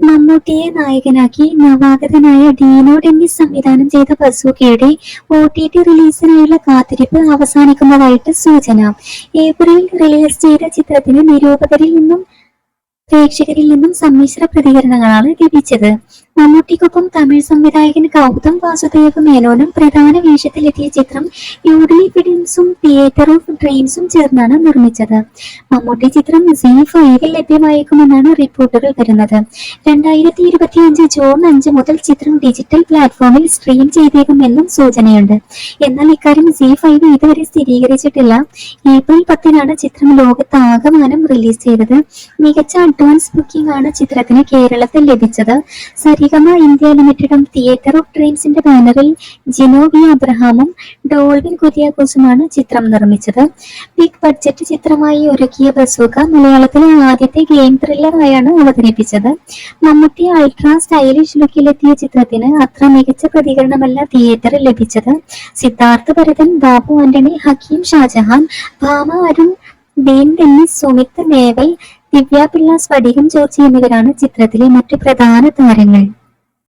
മമ്മൂട്ടിയെ നായകനാക്കി നവാഗതനായ ഡീനോ ഡെന്നിസ് സംവിധാനം ചെയ്ത ബസൂക്കയുടെ ഒ ടി ടി റിലീസിനായുള്ള കാത്തിരിപ്പ് അവസാനിക്കുന്നതായിട്ട് സൂചന. ഏപ്രിലിൽ റിലീസ് ചെയ്ത ചിത്രത്തിന് നിരൂപകരിൽ നിന്നും പ്രേക്ഷകരിൽ നിന്നും സമ്മിശ്ര പ്രതികരണങ്ങളാണ് ലഭിച്ചത്. മമ്മൂട്ടിക്കൊപ്പം തമിഴ് സംവിധായകൻ ഗൗതം വാസുദേവ് മേനോനും പ്രധാന വേഷത്തിലെത്തിയ ചിത്രം യൂഡി ഫിലിംസും തിയേറ്റർ ഓഫ് ഡ്രീംസും ചേർന്നാണ് നിർമ്മിച്ചത്. മമ്മൂട്ടി ചിത്രം സി ഫൈവിൽ ലഭ്യമായേക്കുമെന്നാണ് റിപ്പോർട്ടുകൾ വരുന്നത്. രണ്ടായിരത്തി ഇരുപത്തി അഞ്ച് ജൂൺ അഞ്ച് മുതൽ ചിത്രം ഡിജിറ്റൽ പ്ലാറ്റ്ഫോമിൽ സ്ട്രീം ചെയ്തേക്കുമെന്നും സൂചനയുണ്ട്. എന്നാൽ ഇക്കാര്യം സി ഫൈവ് ഇതുവരെ സ്ഥിരീകരിച്ചിട്ടില്ല. ഏപ്രിൽ പത്തിനാണ് ചിത്രം ലോകത്താകമാനം റിലീസ് ചെയ്തത്. മികച്ച അഡ്വാൻസ് ബുക്കിംഗ് ആണ് ചിത്രത്തിന് കേരളത്തിൽ ലഭിച്ചത്. സരിഗമ ഇന്ത്യ ലിമിറ്റഡും തിയേറ്റർ ഓഫ് ഡ്രീംസിന്റെ ബാനറിൽ ജിനോവി അബ്രഹാമും ഡോൾവിൻ കുര്യാക്കോസുമാണ് ചിത്രം നിർമ്മിച്ചത്. ബിഗ് ബഡ്ജറ്റ് ചിത്രമായി ഒരുക്കിയ ബസൂക്ക മലയാളത്തിലെ ആദ്യത്തെ ഗെയിം ത്രില്ലറായാണ് അവതരിപ്പിച്ചത്. മമ്മൂട്ടി അൾട്രാ സ്റ്റൈലിഷ് ലുക്കിലെത്തിയ ചിത്രത്തിന് അത്ര മികച്ച പ്രതികരണമല്ല തിയേറ്ററിൽ ലഭിച്ചത്. സിദ്ധാർത്ഥ ഭരതൻ ബാബു ആന്റണി ഹക്കീം ഷാജഹാൻ ഭാമ അരുൺ ഡീൻ ഡെന്നിസ് സുമിത് നേവൽ ദിവ്യ പിള്ള സ്ഫടികം ജോർജി എന്നിവരാണ് ചിത്രത്തിലെ മറ്റു പ്രധാന താരങ്ങൾ.